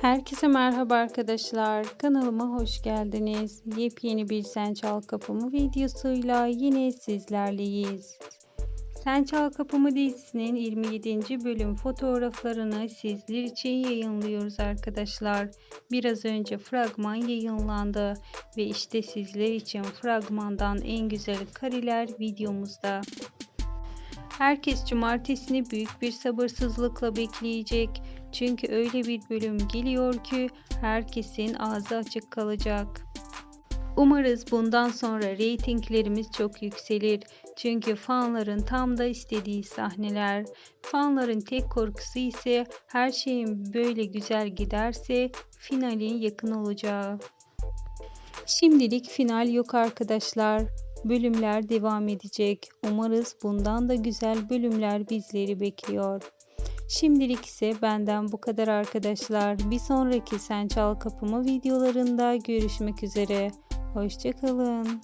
Herkese merhaba arkadaşlar. Kanalıma hoş geldiniz. Yepyeni bir Sen Çal Kapımı videosuyla yine sizlerleyiz. Sen Çal Kapımı dizisinin 27. bölüm fotoğraflarını sizler için yayınlıyoruz arkadaşlar. Biraz önce fragman yayınlandı ve işte sizler için fragmandan en güzel kareler videomuzda. Herkes cumartesini büyük bir sabırsızlıkla bekleyecek. Çünkü öyle bir bölüm geliyor ki herkesin ağzı açık kalacak. Umarız bundan sonra reytinglerimiz çok yükselir. Çünkü fanların tam da istediği sahneler. Fanların tek korkusu ise her şeyin böyle güzel giderse finalin yakın olacağı. Şimdilik final yok arkadaşlar. Bölümler devam edecek. Umarız bundan da güzel bölümler bizleri bekliyor. Şimdilik ise benden bu kadar arkadaşlar. Bir sonraki Sen Çal Kapımı videolarında görüşmek üzere. Hoşçakalın.